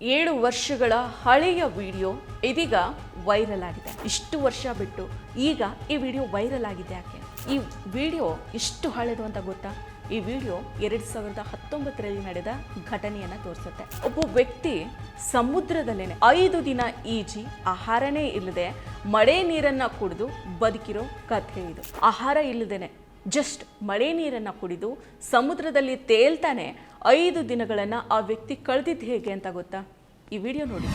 ಏಳು ವರ್ಷಗಳ ಹಳೆಯ ವಿಡಿಯೋ ಇದೀಗ ವೈರಲ್ ಆಗಿದೆ. ಇಷ್ಟು ವರ್ಷ ಬಿಟ್ಟು ಈಗ ಈ ವಿಡಿಯೋ ವೈರಲ್ ಆಗಿದೆ ಯಾಕೆ? ಈ ವಿಡಿಯೋ ಇಷ್ಟು ಹಳೆಯದು ಅಂತ ಗೊತ್ತಾ? ಈ ವಿಡಿಯೋ ಎರಡು ಸಾವಿರದ ಹತ್ತೊಂಬತ್ತರಲ್ಲಿ ನಡೆದ ಘಟನೆಯನ್ನು ತೋರಿಸುತ್ತೆ. ಒಬ್ಬ ವ್ಯಕ್ತಿ ಸಮುದ್ರದಲ್ಲೇ ಐದು ದಿನ ಈಜಿ, ಆಹಾರನೇ ಇಲ್ಲದೆ ಮಳೆ ನೀರನ್ನು ಕುಡಿದು ಬದುಕಿರೋ ಕಥೆ ಇದು. ಆಹಾರ ಇಲ್ಲದೇನೆ ಜಸ್ಟ್ ಮಳೆ ನೀರನ್ನು ಕುಡಿದು ಸಮುದ್ರದಲ್ಲಿ ತೇಲ್ತಾನೆ ಐದು ದಿನಗಳನ್ನು ಆ ವ್ಯಕ್ತಿ ಕಳೆದಿದ್ದು ಹೇಗೆ ಅಂತ ಗೊತ್ತಾ? ಈ ವಿಡಿಯೋ ನೋಡಿ.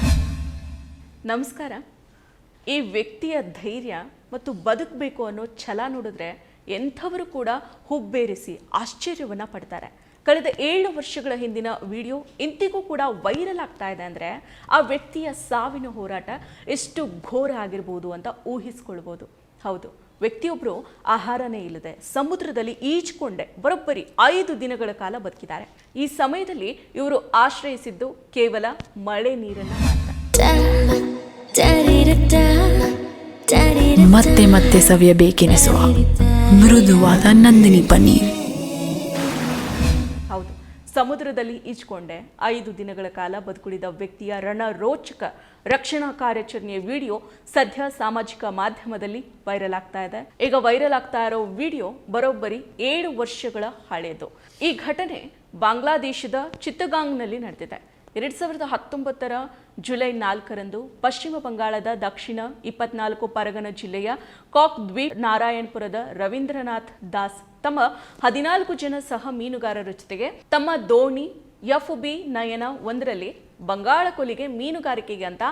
ನಮಸ್ಕಾರ. ಈ ವ್ಯಕ್ತಿಯ ಧೈರ್ಯ ಮತ್ತು ಬದುಕಬೇಕು ಅನ್ನೋ ಛಲ ನೋಡಿದ್ರೆ ಎಂಥವರು ಕೂಡ ಹುಬ್ಬೇರಿಸಿ ಆಶ್ಚರ್ಯವನ್ನು ಪಡ್ತಾರೆ. ಕಳೆದ ಏಳು ವರ್ಷಗಳ ಹಿಂದಿನ ವಿಡಿಯೋ ಇಂತಿಗೂ ಕೂಡ ವೈರಲ್ ಆಗ್ತಾ ಇದೆ ಅಂದರೆ ಆ ವ್ಯಕ್ತಿಯ ಸಾವಿನ ಹೋರಾಟ ಎಷ್ಟು ಘೋರ ಆಗಿರ್ಬೋದು ಅಂತ ಊಹಿಸ್ಕೊಳ್ಬೋದು. ಹೌದು. ವ್ಯಕ್ತಿಯೊಬ್ಬರು ಆಹಾರನೇ ಇಲ್ಲದೆ ಸಮುದ್ರದಲ್ಲಿ ಈಜ್ಕೊಂಡೆ ಬರೋಬ್ಬರಿ ಐದು ದಿನಗಳ ಕಾಲ ಬದುಕಿದ್ದಾರೆ. ಈ ಸಮಯದಲ್ಲಿ ಇವರು ಆಶ್ರಯಿಸಿದ್ದು ಕೇವಲ ಮಳೆ ನೀರನ್ನು ಮಾತ್ರ. ಮತ್ತೆ ಮತ್ತೆ ಸವಿಯಬೇಕೆನಿಸುವ ಮೃದುವಾದ ನಂದಿನಿ ಪನ್ನೀರ್. ಸಮುದ್ರದಲ್ಲಿ ಈಜ್ಕೊಂಡೆ. ಐದು ದಿನಗಳ ಕಾಲ ಬದುಕುಳಿದ ವ್ಯಕ್ತಿಯ ರಣರೋಚಕ ರಕ್ಷಣಾ ಕಾರ್ಯಾಚರಣೆಯ ವಿಡಿಯೋ ಸದ್ಯ ಸಾಮಾಜಿಕ ಮಾಧ್ಯಮದಲ್ಲಿ ವೈರಲ್ ಆಗ್ತಾ ಇದೆ. ಈಗ ವೈರಲ್ ಆಗ್ತಾ ಇರೋ ವಿಡಿಯೋ ಬರೋಬ್ಬರಿ ಏಳು ವರ್ಷಗಳ ಹಳೆಯದು ಈ ಘಟನೆ ಬಾಂಗ್ಲಾದೇಶದ ಚಿತ್ತಗಾಂಗ್ನಲ್ಲಿ ನಡೆದಿದೆ. ಎರಡ್ ಸಾವಿರದ ಹತ್ತೊಂಬತ್ತರ ಜುಲೈ ನಾಲ್ಕರಂದು ಪಶ್ಚಿಮ ಬಂಗಾಳದ ದಕ್ಷಿಣ ಇಪ್ಪತ್ನಾಲ್ಕು ಪರಗನ ಜಿಲ್ಲೆಯ ಕಾಕ್ ದ್ವೀಪ್ ನಾರಾಯಣಪುರದ ರವೀಂದ್ರನಾಥ್ ದಾಸ್ ತಮ್ಮ ಹದಿನಾಲ್ಕು ಜನ ಸಹ ಮೀನುಗಾರರ ಜೊತೆಗೆ ತಮ್ಮ ದೋಣಿ ಎಫ್ ಬಿ ನಯನ ಒಂದರಲ್ಲಿ ಬಂಗಾಳ ಕೊಲಿಗೆ ಮೀನುಗಾರಿಕೆಗೆ ಅಂತ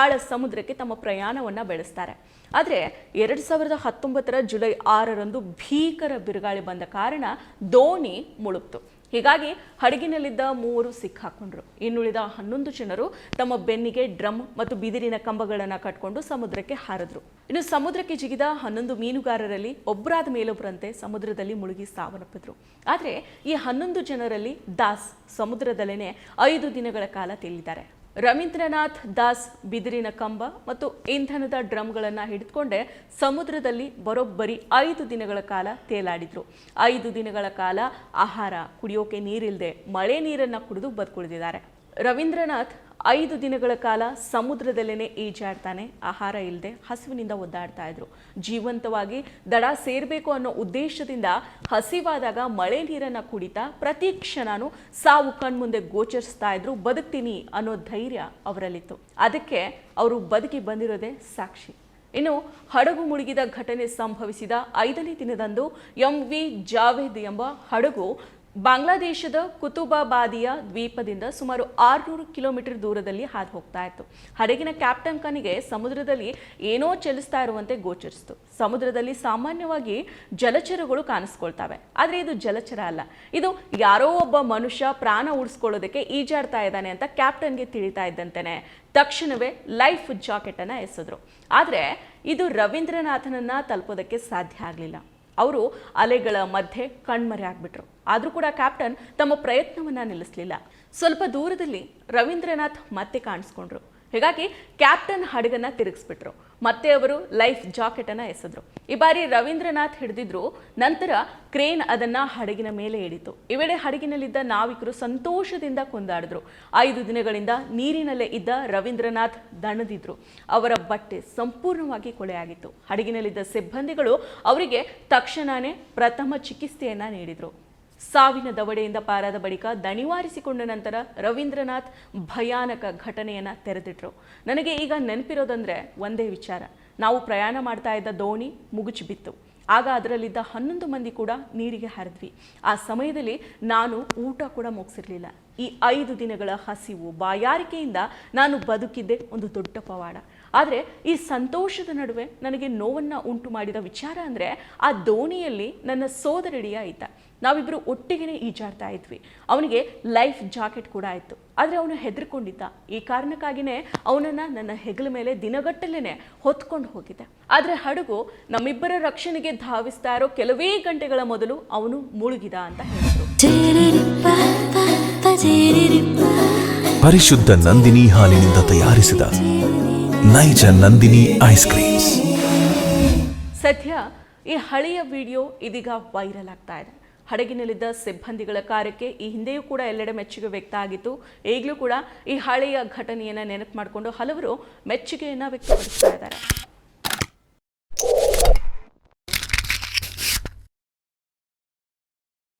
ಆಳ ಸಮುದ್ರಕ್ಕೆ ತಮ್ಮ ಪ್ರಯಾಣವನ್ನ ಬೆಳೆಸ್ತಾರೆ. ಆದರೆ ಎರಡ್ ಸಾವಿರದ ಹತ್ತೊಂಬತ್ತರ ಜುಲೈ ಆರರಂದು ಭೀಕರ ಬಿರುಗಾಳಿ ಬಂದ ಕಾರಣ ದೋಣಿ ಮುಳುಗ್ತು. ಹೀಗಾಗಿ ಹಡಗಿನಲ್ಲಿದ್ದ ಮೂವರು ಸಿಕ್ಕಾಕೊಂಡ್ರು. ಇನ್ನುಳಿದ ಹನ್ನೊಂದು ಜನರು ತಮ್ಮ ಬೆನ್ನಿಗೆ ಡ್ರಮ್ ಮತ್ತು ಬಿದಿರಿನ ಕಂಬಗಳನ್ನು ಕಟ್ಕೊಂಡು ಸಮುದ್ರಕ್ಕೆ ಹಾರಿದ್ರು. ಇನ್ನು ಸಮುದ್ರಕ್ಕೆ ಜಿಗಿದ ಹನ್ನೊಂದು ಮೀನುಗಾರರಲ್ಲಿ ಒಬ್ಬರಾದ ಮೇಲೊಬ್ಬರಂತೆ ಸಮುದ್ರದಲ್ಲಿ ಮುಳುಗಿ ಸಾವನ್ನಪ್ಪಿದ್ರು. ಆದರೆ ಈ ಹನ್ನೊಂದು ಜನರಲ್ಲಿ ದಾಸ್ ಸಮುದ್ರದಲ್ಲೇನೆ ಐದು ದಿನಗಳ ಕಾಲ ತೇಲಿದ್ದಾರೆ. ರವೀಂದ್ರನಾಥ್ ದಾಸ್ ಬಿದಿರಿನ ಕಂಬ ಮತ್ತು ಇಂಧನದ ಡ್ರಮ್ಗಳನ್ನು ಹಿಡಿದುಕೊಂಡೆ ಸಮುದ್ರದಲ್ಲಿ ಬರೋಬ್ಬರಿ ಐದು ದಿನಗಳ ಕಾಲ ತೇಲಾಡಿದ್ರು. ಐದು ದಿನಗಳ ಕಾಲ ಆಹಾರ ಕುಡಿಯೋಕೆ ನೀರಿಲ್ಲದೆ ಮಳೆ ನೀರನ್ನು ಕುಡಿದು ಬದುಕುಳಿದಿದ್ದಾರೆ. ರವೀಂದ್ರನಾಥ್ ಐದು ದಿನಗಳ ಕಾಲ ಸಮುದ್ರದಲ್ಲೇ ಈಜಾಡ್ತಾನೆ. ಆಹಾರ ಇಲ್ಲದೆ ಹಸಿವಿನಿಂದ ಒದ್ದಾಡ್ತಾ ಇದ್ರು. ಜೀವಂತವಾಗಿ ದಡ ಸೇರಬೇಕು ಅನ್ನೋ ಉದ್ದೇಶದಿಂದ ಹಸಿವಾದಾಗ ಮಳೆ ನೀರನ್ನ ಕುಡಿತಾ ಪ್ರತಿ ಕ್ಷಣನೂ ಸಾವು ಕಣ್ಮುಂದೆ ಗೋಚರಿಸ್ತಾ ಇದ್ರು. ಬದುಕ್ತೀನಿ ಅನ್ನೋ ಧೈರ್ಯ ಅವರಲ್ಲಿತ್ತು. ಅದಕ್ಕೆ ಅವರು ಬದುಕಿ ಬಂದಿರೋದೇ ಸಾಕ್ಷಿ. ಇನ್ನು ಹಡಗು ಮುಳುಗಿದ ಘಟನೆ ಸಂಭವಿಸಿದ ಐದನೇ ದಿನದಂದು ಎಂ ವಿ ಜಾವೇದ್ ಎಂಬ ಹಡಗು ಬಾಂಗ್ಲಾದೇಶದ ಕುತುಬಾಬಾದಿಯ ದ್ವೀಪದಿಂದ ಸುಮಾರು ಆರುನೂರು ಕಿಲೋಮೀಟರ್ ದೂರದಲ್ಲಿ ಹಾದು ಹೋಗ್ತಾ ಇತ್ತು. ಹಡಗಿನ ಕ್ಯಾಪ್ಟನ್ ಕನಿಗೆ ಸಮುದ್ರದಲ್ಲಿ ಏನೋ ಚಲಿಸ್ತಾ ಇರುವಂತೆ ಗೋಚರಿಸಿತು. ಸಮುದ್ರದಲ್ಲಿ ಸಾಮಾನ್ಯವಾಗಿ ಜಲಚರಗಳು ಕಾಣಿಸ್ಕೊಳ್ತವೆ. ಆದರೆ ಇದು ಜಲಚರ ಅಲ್ಲ. ಇದು ಯಾರೋ ಒಬ್ಬ ಮನುಷ್ಯ ಪ್ರಾಣ ಉಳಿಸ್ಕೊಳ್ಳೋದಕ್ಕೆ ಈಜಾಡ್ತಾ ಇದ್ದಾನೆ ಅಂತ ಕ್ಯಾಪ್ಟನ್ಗೆ ತಿಳಿತಾ ಇದ್ದಂತೆಯೇ ತಕ್ಷಣವೇ ಲೈಫ್ ಜಾಕೆಟ್ ಅನ್ನ ಎಸೆದ್ರು. ಆದರೆ ಇದು ರವೀಂದ್ರನಾಥನನ್ನ ತಲುಪೋದಕ್ಕೆ ಸಾಧ್ಯ ಆಗಲಿಲ್ಲ. ಅವರು ಅಲೆಗಳ ಮಧ್ಯೆ ಕಣ್ಮರೆ ಆಗ್ಬಿಟ್ರು. ಆದರೂ ಕೂಡ ಕ್ಯಾಪ್ಟನ್ ತಮ್ಮ ಪ್ರಯತ್ನವನ್ನು ನಿಲ್ಲಿಸಲಿಲ್ಲ. ಸ್ವಲ್ಪ ದೂರದಲ್ಲಿ ರವೀಂದ್ರನಾಥ್ ಮತ್ತೆ ಕಾಣಿಸ್ಕೊಂಡ್ರು. ಹೀಗಾಗಿ ಕ್ಯಾಪ್ಟನ್ ಹಡಗನ್ನ ತಿರುಗಿಸ್ಬಿಟ್ರು. ಮತ್ತೆ ಅವರು ಲೈಫ್ ಜಾಕೆಟ್ ಅನ್ನ ಎಸೆದ್ರು. ಈ ಬಾರಿ ರವೀಂದ್ರನಾಥ್ ಹಿಡಿದಿದ್ರು, ನಂತರ ಕ್ರೇನ್ ಅದನ್ನ ಹಡಗಿನ ಮೇಲೆ ಇಳಿತು ಈ ವೇಳೆ ಹಡಗಿನಲ್ಲಿದ್ದ ನಾವಿಕರು ಸಂತೋಷದಿಂದ ಕೊಂದಾಡಿದ್ರು. ಐದು ದಿನಗಳಿಂದ ನೀರಿನಲ್ಲೇ ಇದ್ದ ರವೀಂದ್ರನಾಥ್ ದಣದಿದ್ರು. ಅವರ ಬಟ್ಟೆ ಸಂಪೂರ್ಣವಾಗಿ ಕೊಳೆಯಾಗಿತ್ತು. ಹಡಗಿನಲ್ಲಿದ್ದ ಸಿಬ್ಬಂದಿಗಳು ಅವರಿಗೆ ತಕ್ಷಣನೇ ಪ್ರಥಮ ಚಿಕಿತ್ಸೆಯನ್ನ ನೀಡಿದ್ರು. ಸಾವಿನ ದವಡೆಯಿಂದ ಪಾರಾದ ಬಳಿಕ ದಣಿವಾರಿಸಿಕೊಂಡ ನಂತರ ರವೀಂದ್ರನಾಥ್ ಭಯಾನಕ ಘಟನೆಯನ್ನು ತೆರೆದಿಟ್ರು. ನನಗೆ ಈಗ ನೆನಪಿರೋದಂದ್ರೆ ಒಂದೇ ವಿಚಾರ. ನಾವು ಪ್ರಯಾಣ ಮಾಡ್ತಾ ಇದ್ದ ದೋಣಿ ಮುಗುಚಿ ಬಿತ್ತು. ಆಗ ಅದರಲ್ಲಿದ್ದ ಹನ್ನೊಂದು ಮಂದಿ ಕೂಡ ನೀರಿಗೆ ಹರಿದ್ವಿ. ಆ ಸಮಯದಲ್ಲಿ ನಾನು ಊಟ ಕೂಡ ಮುಗಿಸಿರ್ಲಿಲ್ಲ. ಈ ಐದು ದಿನಗಳ ಹಸಿವು, ಬಾಯಾರಿಕೆಯಿಂದ ನಾನು ಬದುಕಿದ್ದೆ ಒಂದು ದೊಡ್ಡ ಪವಾಡ. ಆದರೆ ಈ ಸಂತೋಷದ ನಡುವೆ ನನಗೆ ನೋವನ್ನು ಉಂಟು ಮಾಡಿದ ವಿಚಾರ ಅಂದರೆ ಆ ದೋಣಿಯಲ್ಲಿ ನನ್ನ ಸೋದರಡಿಯ ಆಯ್ತ ನಾವಿಬ್ಬರು ಒಟ್ಟಿಗೆ ಈಜಾಡ್ತಾ ಇದ್ವಿ. ಅವನಿಗೆ ಲೈಫ್ ಜಾಕೆಟ್ ಕೂಡ ಇತ್ತು ಆದರೆ ಅವನು ಹೆದರ್ಕೊಂಡಿದ್ದ. ಈ ಕಾರಣಕ್ಕಾಗಿಯೇ ಅವನನ್ನು ನನ್ನ ಹೆಗಲ ಮೇಲೆ ದಿನಗಟ್ಟಲೇ ಹೊತ್ಕೊಂಡು ಹೋಗಿದ್ದೆ ಆದರೆ ಹಡಗು ನಮ್ಮಿಬ್ಬರ ರಕ್ಷಣೆಗೆ ಧಾವಿಸ್ತಾ ಇರೋ ಕೆಲವೇ ಗಂಟೆಗಳ ಮೊದಲು ಅವನು ಮುಳುಗಿದ ಅಂತ ಹೇಳಿದರು. ಪರಿಶುದ್ಧ ನಂದಿನಿ ಹಾಲಿನಿಂದ ತಯಾರಿಸಿದ ನೈಜ ನಂದಿನಿ ಐಸ್ ಕ್ರೀಮ್ಸ್ ಸದ್ಯ ಈ ಹಳೆಯ ವಿಡಿಯೋ ಇದೀಗ ವೈರಲ್ ಆಗ್ತಾ ಇದೆ. ಹಡಗಿನಲ್ಲಿದ್ದ ಸಿಬ್ಬಂದಿಗಳ ಕಾರ್ಯಕ್ಕೆ ಈ ಹಿಂದೆಯೂ ಕೂಡ ಎಲ್ಲೆಡೆ ಮೆಚ್ಚುಗೆ ವ್ಯಕ್ತ ಆಗಿತ್ತು. ಈಗಲೂ ಕೂಡ ಈ ಹಳೆಯ ಘಟನೆಯನ್ನು ನೆನಪು ಮಾಡಿಕೊಂಡು ಹಲವರು ಮೆಚ್ಚುಗೆಯನ್ನು ವ್ಯಕ್ತಪಡಿಸ್ತಾ ಇದ್ದಾರೆ.